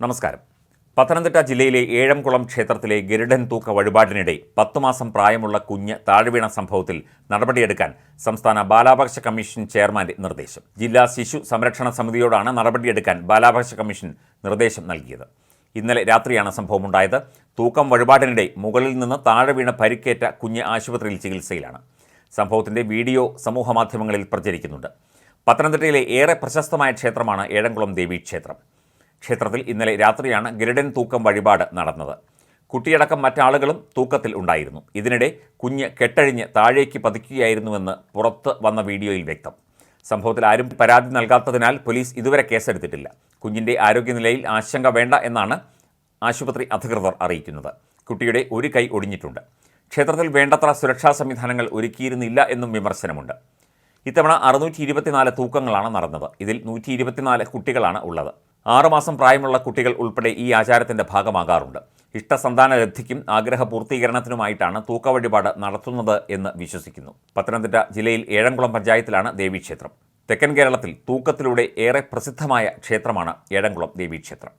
നമസ്കാരം. പത്തനംതിട്ട ജില്ലയിലെ ഏഴംകുളം ക്ഷേത്രത്തിലെ ഗരുഡൻ തൂക്ക വഴിപാടിനിടെ പത്തു മാസം പ്രായമുള്ള കുഞ്ഞ് താഴ്വീണ സംഭവത്തിൽ നടപടിയെടുക്കാൻ സംസ്ഥാന ബാലാവകാശ കമ്മീഷൻ ചെയർമാന്റെ നിർദ്ദേശം. ജില്ലാ ശിശു സംരക്ഷണ സമിതിയോടാണ് നടപടിയെടുക്കാൻ ബാലാവകാശ കമ്മീഷൻ നിർദ്ദേശം നൽകിയത്. ഇന്നലെ രാത്രിയാണ് സംഭവമുണ്ടായത്. തൂക്കം വഴിപാടിനിടെ മുകളിൽ നിന്ന് താഴെ വീണ പരിക്കേറ്റ കുഞ്ഞ് ആശുപത്രിയിൽ ചികിത്സയിലാണ്. സംഭവത്തിന്റെ വീഡിയോ സമൂഹമാധ്യമങ്ങളിൽ പ്രചരിക്കുന്നുണ്ട്. പത്തനംതിട്ടയിലെ ഏറെ പ്രശസ്തമായ ക്ഷേത്രമാണ് ഏഴംകുളം ദേവി ക്ഷേത്രം ക്ഷേത്രത്തിൽ ഇന്നലെ രാത്രിയാണ് ഗരുഡൻ തൂക്കം വഴിപാട് നടന്നത്. കുട്ടിയടക്കം മറ്റാളുകളും തൂക്കത്തിൽ ഉണ്ടായിരുന്നു. ഇതിനിടെ കുഞ്ഞ് കെട്ടഴിഞ്ഞ് താഴേക്ക് പതിക്കുകയായിരുന്നുവെന്ന് പുറത്ത് വന്ന വീഡിയോയിൽ വ്യക്തം. സംഭവത്തിൽ ആരും പരാതി നൽകാത്തതിനാൽ പോലീസ് ഇതുവരെ കേസെടുത്തിട്ടില്ല. കുഞ്ഞിന്റെ ആരോഗ്യനിലയിൽ ആശങ്ക വേണ്ട എന്നാണ് ആശുപത്രി അധികൃതർ അറിയിക്കുന്നത്. കുട്ടിയുടെ ഒരു കൈ ഒടിഞ്ഞിട്ടുണ്ട്. ക്ഷേത്രത്തിൽ വേണ്ടത്ര സുരക്ഷാ സംവിധാനങ്ങൾ ഒരുക്കിയിരുന്നില്ല എന്നും വിമർശനമുണ്ട്. ഇത്തവണ അറുന്നൂറ്റി ഇരുപത്തിനാല് തൂക്കങ്ങളാണ് നടന്നത്. ഇതിൽ നൂറ്റി ഇരുപത്തിനാല് കുട്ടികളാണ് ഉള്ളത്. ആറുമാസം പ്രായമുള്ള കുട്ടികൾ ഉൾപ്പെടെ ഈ ആചാരത്തിന്റെ ഭാഗമാകാറുണ്ട്. ഇഷ്ടസന്താന ലബ്ധിക്കും ആഗ്രഹ പൂർത്തീകരണത്തിനുമായിട്ടാണ് തൂക്ക വഴിപാട് നടത്തുന്നത് എന്ന് വിശ്വസിക്കുന്നു. പത്തനംതിട്ട ജില്ലയിൽ ഏഴംകുളം പഞ്ചായത്തിലാണ് ദേവീക്ഷേത്രം. തെക്കൻ കേരളത്തിൽ തൂക്കത്തിലൂടെ ഏറെ പ്രസിദ്ധമായ ക്ഷേത്രമാണ് ഏഴംകുളം ദേവീക്ഷേത്രം.